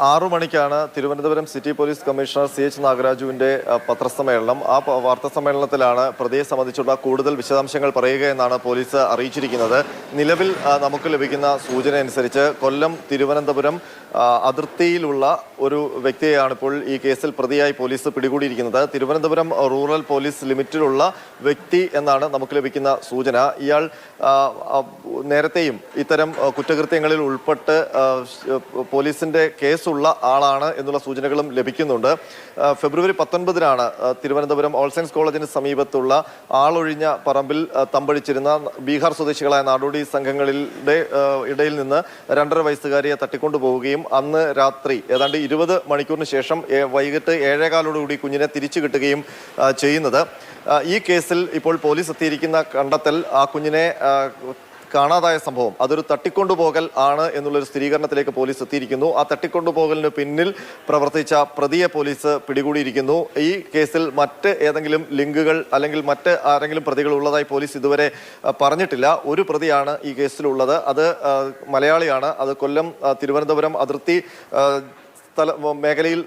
ആറു മണിക്കാണ് Thiruvananthapuram city police commissioner C H നാഗരാജുവിന്റെ പത്രസമ്മേളനം. ആ വാർത്താസമ്മേളനത്തിലാണ് വാർത്താ സമ്മേളനത്തിലാണ് പ്രതിയെ സംബന്ധിച്ചുള്ള കൂടുതൽ വിശദാംശങ്ങൾ പറയുക എന്നാണ് പോലീസ് അറിയിച്ചിരിക്കുന്നത്. നിലവിൽ നമുക്ക് ലഭിക്കുന്ന സൂചന അനുസരിച്ച് കൊല്ലം തിരുവനന്തപുരം അതിർത്തിയിലുള്ള ഒരു വ്യക്തിയെയാണ് ഇപ്പോൾ ഈ കേസിൽ പ്രതിയായി പോലീസ് പിടികൂടിയിരിക്കുന്നത്. തിരുവനന്തപുരം റൂറൽ പോലീസ് ലിമിറ്റിലുള്ള വ്യക്തി എന്നാണ് നമുക്ക് ലഭിക്കുന്ന സൂചന. ഇയാൾ നേരത്തെയും ഇത്തരം കുറ്റകൃത്യങ്ങളിൽ ഉൾപ്പെട്ട് പോലീസിന്റെ ഷ്- കേസുള്ള ആളാണ് എന്നുള്ള സൂചനകളും ലഭിക്കുന്നുണ്ട്. ഫെബ്രുവരി പത്തൊൻപതിനാണ് തിരുവനന്തപുരം ഓൾ സയൻസ് കോളേജിന് സമീപത്തുള്ള ആളൊഴിഞ്ഞ പറമ്പിൽ തമ്പടിച്ചിരുന്ന ബീഹാർ സ്വദേശികളായ നാടോടി സംഘങ്ങളുടെ ഇടയിൽ നിന്ന് രണ്ടര വയസ്സുകാരിയെ തട്ടിക്കൊണ്ടു പോവുകയും അന്ന് രാത്രി ഏതാണ്ട് ഇരുപത് മണിക്കൂറിന് ശേഷം വൈകിട്ട് ഏഴേകാലോടുകൂടി കുഞ്ഞിനെ തിരിച്ചു കിട്ടുകയും ചെയ്യുന്നത്. ഈ കേസിൽ ഇപ്പോൾ പോലീസ് എത്തിയിരിക്കുന്ന കണ്ടെത്തൽ ആ കുഞ്ഞിനെ കാണാതായ സംഭവം. അതൊരു തട്ടിക്കൊണ്ടുപോകൽ ആണ് എന്നുള്ളൊരു സ്ഥിരീകരണത്തിലേക്ക് പോലീസ് എത്തിയിരിക്കുന്നു. ആ തട്ടിക്കൊണ്ടുപോകലിന് പിന്നിൽ പ്രവർത്തിച്ച പ്രതിയെ പോലീസ് പിടികൂടിയിരിക്കുന്നു. ഈ കേസിൽ മറ്റ് ഏതെങ്കിലും ലിങ്കുകൾ അല്ലെങ്കിൽ മറ്റ് ആരെങ്കിലും പ്രതികൾ ഉള്ളതായി പോലീസ് ഇതുവരെ പറഞ്ഞിട്ടില്ല. ഒരു പ്രതിയാണ് ഈ കേസിലുള്ളത്. അത് മലയാളിയാണ്. അത് കൊല്ലം തിരുവനന്തപുരം അതിർത്തി സ്ഥല മേഖലയിൽ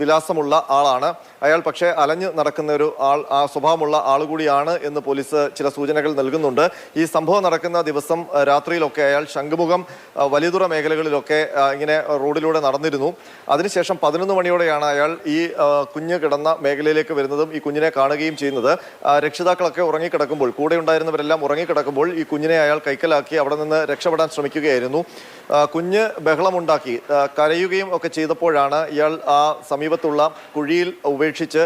വിലാസമുള്ള ആളാണ്. അയാൾ പക്ഷേ അലഞ്ഞു നടക്കുന്ന ഒരു ആൾ ആ സ്വഭാവമുള്ള ആൾ കൂടിയാണ് എന്ന് പോലീസ് ചില സൂചനകൾ നൽകുന്നുണ്ട്. ഈ സംഭവം നടക്കുന്ന ദിവസം രാത്രിയിലൊക്കെ അയാൾ ശംഖുമുഖം വലിയതുറ മേഖലകളിലൊക്കെ ഇങ്ങനെ റോഡിലൂടെ നടന്നിരുന്നു. അതിനുശേഷം പതിനൊന്ന് മണിയോടെയാണ് അയാൾ ഈ കുഞ്ഞ് കിടന്ന മേഖലയിലേക്ക് വരുന്നതും ഈ കുഞ്ഞിനെ കാണുകയും ചെയ്യുന്നത്. രക്ഷിതാക്കളൊക്കെ ഉറങ്ങിക്കിടക്കുമ്പോൾ കൂടെ ഉണ്ടായിരുന്നവരെല്ലാം ഉറങ്ങിക്കിടക്കുമ്പോൾ ഈ കുഞ്ഞിനെ അയാൾ കൈക്കലാക്കി അവിടെ നിന്ന് രക്ഷപ്പെടാൻ ശ്രമിക്കുകയായിരുന്നു. കുഞ്ഞ് ബഹളമുണ്ടാക്കി കരയുകയും ഒക്കെ ചെയ്തപ്പോഴാണ് ഇയാൾ ആ സമീപത്തുള്ള കുഴിയിൽ ഉപേക്ഷിച്ച്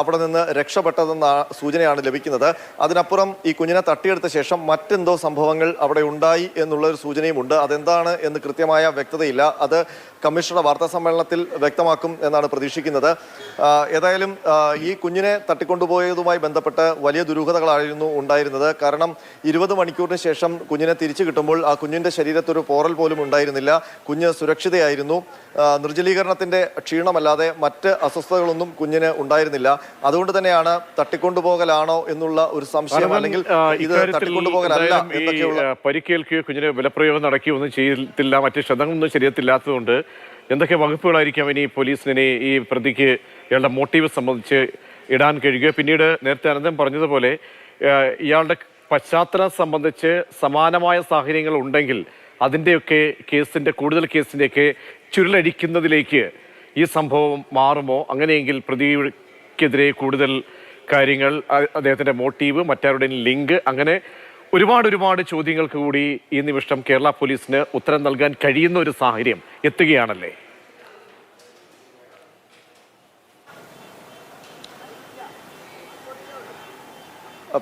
അവിടെ നിന്ന് രക്ഷപ്പെട്ടതെന്ന സൂചനയാണ് ലഭിക്കുന്നത്. അതിനപ്പുറം ഈ കുഞ്ഞിനെ തട്ടിയെടുത്ത ശേഷം മറ്റെന്തോ സംഭവങ്ങൾ അവിടെ ഉണ്ടായി എന്നുള്ള ഒരു സൂചനയുമുണ്ട്. അതെന്താണ് എന്ന് കൃത്യമായ വ്യക്തതയില്ല. അത് കമ്മീഷണറുടെ വാർത്താ സമ്മേളനത്തിൽ വ്യക്തമാക്കും എന്നാണ് പ്രതീക്ഷിക്കുന്നത്. ഏതായാലും ഈ കുഞ്ഞിനെ തട്ടിക്കൊണ്ടുപോയതുമായി ബന്ധപ്പെട്ട് വലിയ ദുരൂഹതകളായിരുന്നു ഉണ്ടായിരുന്നത്. കാരണം ഇരുപത് മണിക്കൂറിന് ശേഷം കുഞ്ഞിനെ തിരിച്ചു കിട്ടുമ്പോൾ ആ കുഞ്ഞിന്റെ ശരീരത്തൊരു പോറൽ പോലും ഉണ്ടായിരുന്നില്ല. കുഞ്ഞ് സുരക്ഷിതയായിരുന്നു. നിർജലീകരണത്തിന്റെ ക്ഷീണമല്ലാതെ മറ്റ് അസ്വസ്ഥതകളൊന്നും കുഞ്ഞിന് ഉണ്ടായിരുന്നില്ല. അതുകൊണ്ട് തന്നെയാണ് തട്ടിക്കൊണ്ടുപോകലാണോ എന്നുള്ള ഒരു സംശയം അല്ലെങ്കിൽ ഇത് തട്ടിക്കൊണ്ടുപോകലല്ല എന്നൊക്കെയുള്ള പരിക്കേൽക്കുകയോ കുഞ്ഞിന് ബലപ്രയോഗം നടക്കുകയോ ഒന്നും ചെയ്തില്ല മറ്റ് ശതങ്ങളൊന്നും ശരീരത്തില്ലാത്തതുകൊണ്ട് എന്തൊക്കെ വകുപ്പുകളായിരിക്കാം ഇനി പോലീസിനെ ഈ പ്രതിക്ക് ഇയാളുടെ മോട്ടീവ് സംബന്ധിച്ച് ഇടാൻ കഴിയുക? പിന്നീട് നേരത്തെ അനന്തം പറഞ്ഞതുപോലെ ഇയാളുടെ പശ്ചാത്തലം സംബന്ധിച്ച് സമാനമായ സാഹചര്യങ്ങൾ ഉണ്ടെങ്കിൽ അതിന്റെയൊക്കെ കേസിന്റെ കൂടുതൽ കേസിന്റെയൊക്കെ ചുരുളടിക്കുന്നതിലേക്ക് ഈ സംഭവം മാറുമോ? അങ്ങനെയെങ്കിൽ പ്രതിക്കെതിരെ കൂടുതൽ കാര്യങ്ങൾ അദ്ദേഹത്തിന്റെ മോട്ടീവ് മറ്റാരുടെയും ലിങ്ക് അങ്ങനെ ഒരുപാട് ഒരുപാട് ചോദ്യങ്ങൾക്ക് കൂടി ഈ നിമിഷം കേരള പോലീസിന് ഉത്തരം നൽകാൻ കഴിയുന്ന ഒരു സാഹചര്യം എത്തുകയാണല്ലേ?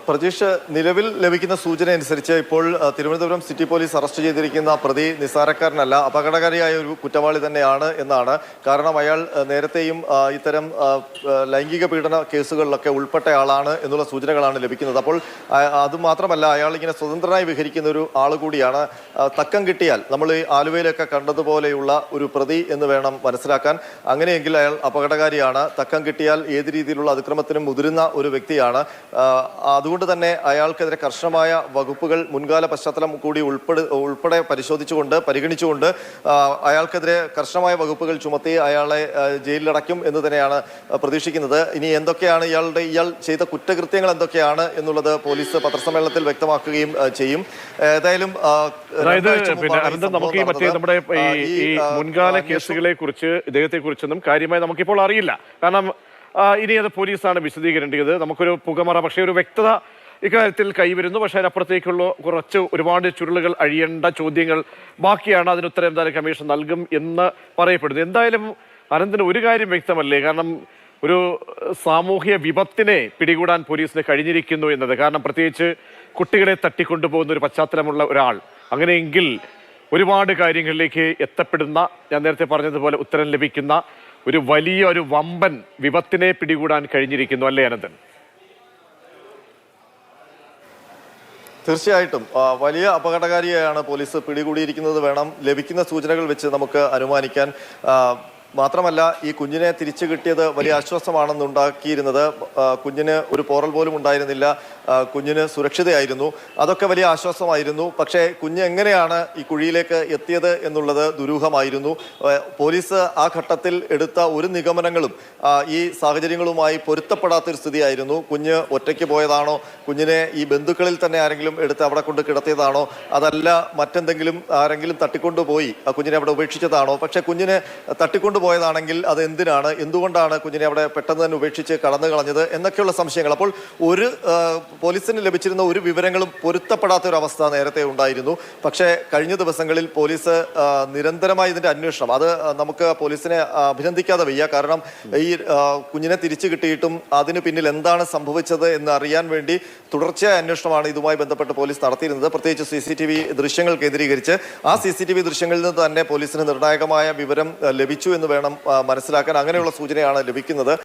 പ്രജീഷ് നിലവിൽ ലഭിക്കുന്ന സൂചന അനുസരിച്ച് ഇപ്പോൾ തിരുവനന്തപുരം സിറ്റി പോലീസ് അറസ്റ്റ് ചെയ്തിരിക്കുന്ന പ്രതി നിസ്സാരക്കാരനല്ല അപകടകാരിയായ ഒരു കുറ്റവാളി തന്നെയാണ് എന്നാണ്. കാരണം അയാൾ നേരത്തെയും ഇത്തരം ലൈംഗിക പീഡന കേസുകളിലൊക്കെ ഉൾപ്പെട്ട ആളാണ് എന്നുള്ള സൂചനകളാണ് ലഭിക്കുന്നത്. അപ്പോൾ അതുമാത്രമല്ല അത് മാത്രമല്ല അയാൾ ഇങ്ങനെ സ്വതന്ത്രനായി വിഹരിക്കുന്ന ഒരു ആൾ കൂടിയാണ്. തക്കം കിട്ടിയാൽ നമ്മൾ ഈ ആലുവയിലൊക്കെ കണ്ടതുപോലെയുള്ള ഒരു പ്രതി എന്ന് വേണം മനസ്സിലാക്കാൻ. അങ്ങനെയെങ്കിൽ അയാൾ അപകടകാരിയാണ്. തക്കം കിട്ടിയാൽ ഏത് രീതിയിലുള്ള അതിക്രമത്തിനും മുതിരുന്ന ഒരു വ്യക്തിയാണ്. അതുകൊണ്ട് തന്നെ അയാൾക്കെതിരെ കർശനമായ വകുപ്പുകൾ മുൻകാല പശ്ചാത്തലം കൂടി ഉൾപ്പെടെ ഉൾപ്പെടെ പരിശോധിച്ചുകൊണ്ട് പരിഗണിച്ചുകൊണ്ട് അയാൾക്കെതിരെ കർശനമായ വകുപ്പുകൾ ചുമത്തി അയാളെ ജയിലിലടയ്ക്കും എന്ന് തന്നെയാണ് പ്രതീക്ഷിക്കുന്നത്. ഇനി എന്തൊക്കെയാണ് ഇയാളുടെ ഇയാൾ ചെയ്ത കുറ്റകൃത്യങ്ങൾ എന്തൊക്കെയാണ് എന്നുള്ളത് പോലീസ് പത്രസമ്മേളനത്തിൽ വ്യക്തമാക്കുകയും ചെയ്യും. ഏതായാലും നമുക്ക് ഈ മറ്റേ നമ്മുടെ മുൻകാല കേസുകളെ കുറിച്ച് ഇദ്ദേഹത്തെ കുറിച്ചൊന്നും കാര്യമായി നമുക്കിപ്പോൾ അറിയില്ല. കാരണം ഇനി അത് പോലീസാണ് വിശദീകരിക്കേണ്ടത്. നമുക്കൊരു പുകമറ പക്ഷേ ഒരു വ്യക്തത ഇക്കാര്യത്തിൽ കൈവരുന്നു. പക്ഷേ അതിനപ്പുറത്തേക്കുള്ള കുറച്ച് ഒരുപാട് ചുരുളുകൾ അഴിയേണ്ട ചോദ്യങ്ങൾ ബാക്കിയാണ്. അതിന് ഉത്തരം എന്തായാലും കമ്മീഷൻ നൽകും എന്ന് പറയപ്പെടുന്നു. എന്തായാലും അനന്തിന് ഒരു കാര്യം വ്യക്തമല്ലേ? കാരണം ഒരു സാമൂഹ്യ വിപത്തിനെ പിടികൂടാൻ പോലീസിന് കഴിഞ്ഞിരിക്കുന്നു എന്നത്. കാരണം പ്രത്യേകിച്ച് കുട്ടികളെ തട്ടിക്കൊണ്ടുപോകുന്ന ഒരു പശ്ചാത്തലമുള്ള ഒരാൾ. അങ്ങനെയെങ്കിൽ ഒരുപാട് കാര്യങ്ങളിലേക്ക് എത്തപ്പെടുന്ന ഞാൻ നേരത്തെ പറഞ്ഞതുപോലെ ഉത്തരം ലഭിക്കുന്ന ഒരു വലിയ ഒരു വമ്പൻ വിപത്തിനെ പിടികൂടാൻ കഴിഞ്ഞിരിക്കുന്നു അല്ലേ അനന്തൻ? തീർച്ചയായിട്ടും. വലിയ അപകടകാരിയെയാണ് പോലീസ് പിടികൂടിയിരിക്കുന്നത്. വേണം ലഭിക്കുന്ന സൂചനകൾ വെച്ച് നമുക്ക് അനുമാനിക്കാൻ മാത്രമല്ല ഈ കുഞ്ഞിനെ തിരിച്ചു കിട്ടിയത് വലിയ ആശ്വാസമാണെന്ന് ഉണ്ടാക്കിയിരുന്നത് കുഞ്ഞിന് ഒരു പോറൽ പോലും ഉണ്ടായിരുന്നില്ല കുഞ്ഞിന് സുരക്ഷിതയായിരുന്നു. അതൊക്കെ വലിയ ആശ്വാസമായിരുന്നു. പക്ഷേ കുഞ്ഞ് എങ്ങനെയാണ് ഈ കുഴിയിലേക്ക് എത്തിയത് എന്നുള്ളത് ദുരൂഹമായിരുന്നു. പോലീസ് ആ ഘട്ടത്തിൽ എടുത്ത ഒരു നിഗമനങ്ങളും ഈ സാഹചര്യങ്ങളുമായി പൊരുത്തപ്പെടാത്തൊരു സ്ഥിതിയായിരുന്നു. കുഞ്ഞ് ഒറ്റയ്ക്ക് പോയതാണോ? കുഞ്ഞിനെ ഈ ബന്ധുക്കളിൽ തന്നെ ആരെങ്കിലും എടുത്ത് അവിടെ കൊണ്ട് കിടത്തിയതാണോ? അതല്ല മറ്റെന്തെങ്കിലും ആരെങ്കിലും തട്ടിക്കൊണ്ടുപോയി ആ കുഞ്ഞിനെ അവിടെ ഉപേക്ഷിച്ചതാണോ? പക്ഷേ കുഞ്ഞിനെ തട്ടിക്കൊണ്ടുപോയതാണെങ്കിൽ അത് എന്തിനാണ്? എന്തുകൊണ്ടാണ് കുഞ്ഞിനെ അവിടെ പെട്ടെന്ന് തന്നെ ഉപേക്ഷിച്ച് കടന്നു കളഞ്ഞത്? എന്നൊക്കെയുള്ള സംശയങ്ങൾ. അപ്പോൾ ഒരു പോലീസിന് ലഭിച്ചിരുന്ന ഒരു വിവരങ്ങളും പൊരുത്തപ്പെടാത്ത ഒരു അവസ്ഥ നേരത്തെ ഉണ്ടായിരുന്നു. പക്ഷേ കഴിഞ്ഞ ദിവസങ്ങളിൽ പോലീസ് നിരന്തരമായി ഇതിന്റെ അന്വേഷണം അത് നമുക്ക് പോലീസിനെ അഭിനന്ദിക്കാതെ വയ്യ. കാരണം ഈ കുഞ്ഞിനെ തിരിച്ചു കിട്ടിയിട്ടും അതിന് പിന്നിൽ എന്താണ് സംഭവിച്ചത് എന്ന് അറിയാൻ വേണ്ടി തുടർച്ചയായ അന്വേഷണമാണ് ഇതുമായി ബന്ധപ്പെട്ട് പോലീസ് നടത്തിയിരുന്നത്. പ്രത്യേകിച്ച് സി സി ടി വി ദൃശ്യങ്ങൾ കേന്ദ്രീകരിച്ച് ആ സി സി ടി വി ദൃശ്യങ്ങളിൽ നിന്ന് തന്നെ പോലീസിന് നിർണായകമായ വിവരം ലഭിച്ചു എന്ന് വേണം മനസ്സിലാക്കാൻ അങ്ങനെയുള്ള സൂചനയാണ് ലഭിക്കുന്നത്.